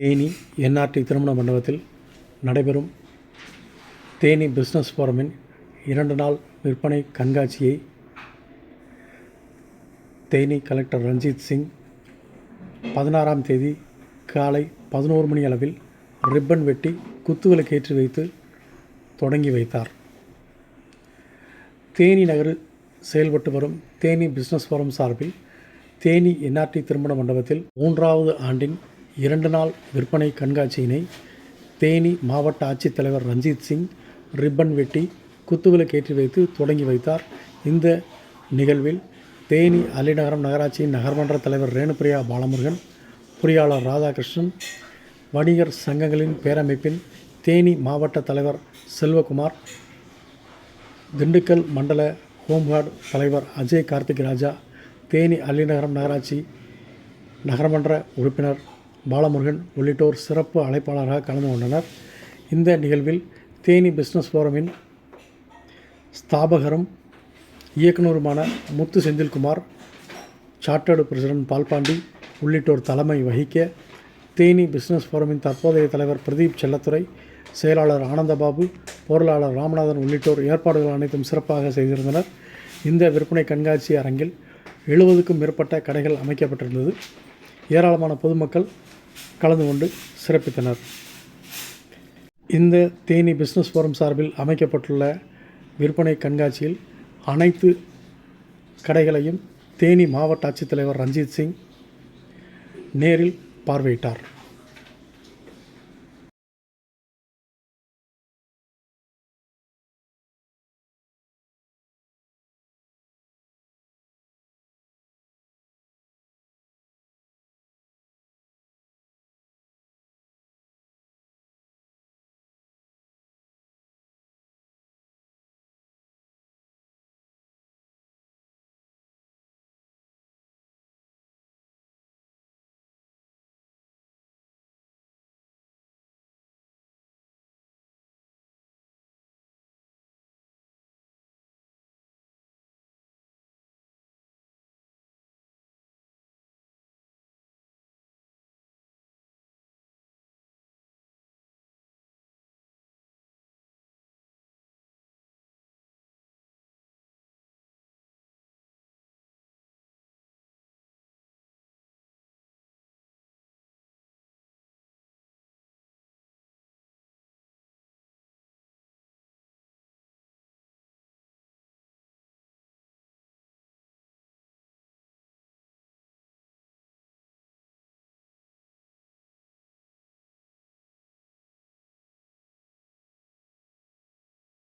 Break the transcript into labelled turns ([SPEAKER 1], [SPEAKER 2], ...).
[SPEAKER 1] Theni NRT திருமண மண்டபத்தில் நடைபெறும் தேனி பிஸ்னஸ் ஃபோரமின் இரண்டு நாள் விற்பனை கண்காட்சியை தேனி கலெக்டர் ரஞ்சித் சிங் பதினாறாம் தேதி காலை பதினோரு மணி அளவில் ரிப்பன் வெட்டி குத்துவிளக்கு ஏற்றி வைத்து தொடங்கி வைத்தார். தேனி நகர் செயல்பட்டு வரும் தேனி பிஸ்னஸ் ஃபோரம் சார்பில் தேனி என்ஆர்டி திருமண மண்டபத்தில் மூன்றாவது ஆண்டின் இரண்டு நாள் விற்பனை கண்காட்சியினை தேனி மாவட்ட ஆட்சித்தலைவர் ரஞ்சித் சிங் ரிப்பன் வெட்டி குத்துவிளக்கு ஏற்றி வைத்து தொடங்கி வைத்தார். இந்த நிகழ்வில் தேனி அலிநகரம் நகராட்சியின் நகர்மன்ற தலைவர் ரேணுபிரியா பாலமுருகன் பொறியாளர் ராதாகிருஷ்ணன் வணிகர் சங்கங்களின் பேரமைப்பின் தேனி மாவட்ட தலைவர் செல்வகுமார் திண்டுக்கல் மண்டல ஹோம்கார்டு தலைவர் அஜய் கார்த்திக் ராஜா தேனி அள்ளிநகரம் நகராட்சி நகரமன்ற உறுப்பினர் பாலமுருகன் உள்ளிட்டோர் சிறப்பு அழைப்பாளராக கலந்து கொண்டனர். இந்த நிகழ்வில் தேனி பிஸ்னஸ் ஃபோரமின் ஸ்தாபகரும் இயக்குனருமான முத்து செந்தில்குமார் சார்ட்டர்டு பிரசிடென்ட் பால்பாண்டி உள்ளிட்டோர் தலைமை வகிக்க தேனி பிஸ்னஸ் ஃபோரமின் தற்போதைய தலைவர் பிரதீப் செல்லத்துறை செயலாளர் ஆனந்தபாபு பொருளாளர் ராமநாதன் உள்ளிட்டோர் ஏற்பாடுகள் அனைத்தும் சிறப்பாக செய்திருந்தனர். இந்த விற்பனை கண்காட்சி அரங்கில் எழுபதுக்கும் மேற்பட்ட கடைகள் அமைக்கப்பட்டிருந்தது. ஏராளமான பொதுமக்கள் கலந்து கொண்டு சிறப்பித்தனர். இந்த தேனி பிஸ்னஸ் ஃபோரம் சார்பில் அமைக்கப்பட்டுள்ள விற்பனை கண்காட்சியில் அனைத்து கடைகளையும் தேனி மாவட்ட ஆட்சித்தலைவர் ரஞ்சித் சிங் நேரில் பார்வையிட்டார்.